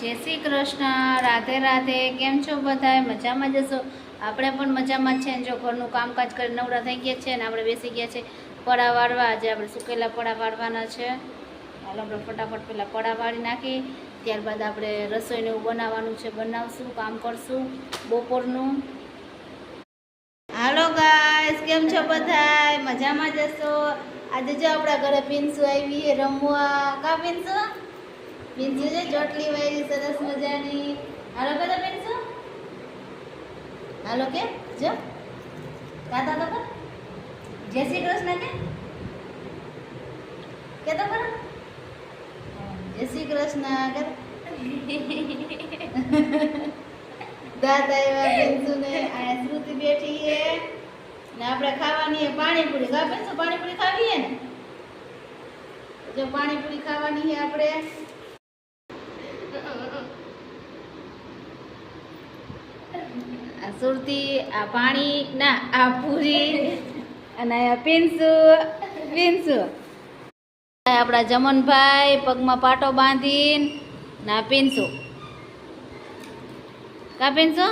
જય શ્રી કૃષ્ણ, રાધે રાધે, કેમ છો બધાય? મજામાં જશો આપણે પણ મજામાં છે. ને જો ઘરનું કામકાજ કરી નવરા થઈ ગયા છે ને આપણે બેસી ગયા છે પડા વાળવા. આજે આપણે સુકેલા પડા વાળવાના છે. હાલો, આપણે ફટાફટ પહેલાં પડા વાળી નાખી. ત્યારબાદ આપણે રસોઈને એવું બનાવવાનું છે. બનાવશું, કામ કરશું બપોરનું. હાલો ગાઈસ કેમ છો બધાય? મજામાં જશો આજે જો આપણા ઘરે પીનસું આવી રમવા. કા પિન્સુ પિન્સુ છે ચોટલી વાળી સરસ મજાની. હાલો બધા પિન્સુ હાલો કે જો. ગાતા તો પર જય શ્રી કૃષ્ણ કે કે તો પર જય શ્રી કૃષ્ણ કર દાદા એવા પિન્સુ ને, આ શ્રુતિ બેઠી છે. ને આપણે ખાવાની પાણીપુરી. ખા પિન્સુ પાણીપુરી ખાવી છે ને? જો પાણીપુરી ખાવાની છે આપણે. આ સુરતી, આ પાણી, ના, આ પૂરી અને પિન્સુ પિન્સુ આપણા જમનભાઈ પગમાં પાટો બાંધીને, ના પિન્સુ કા પિન્સુ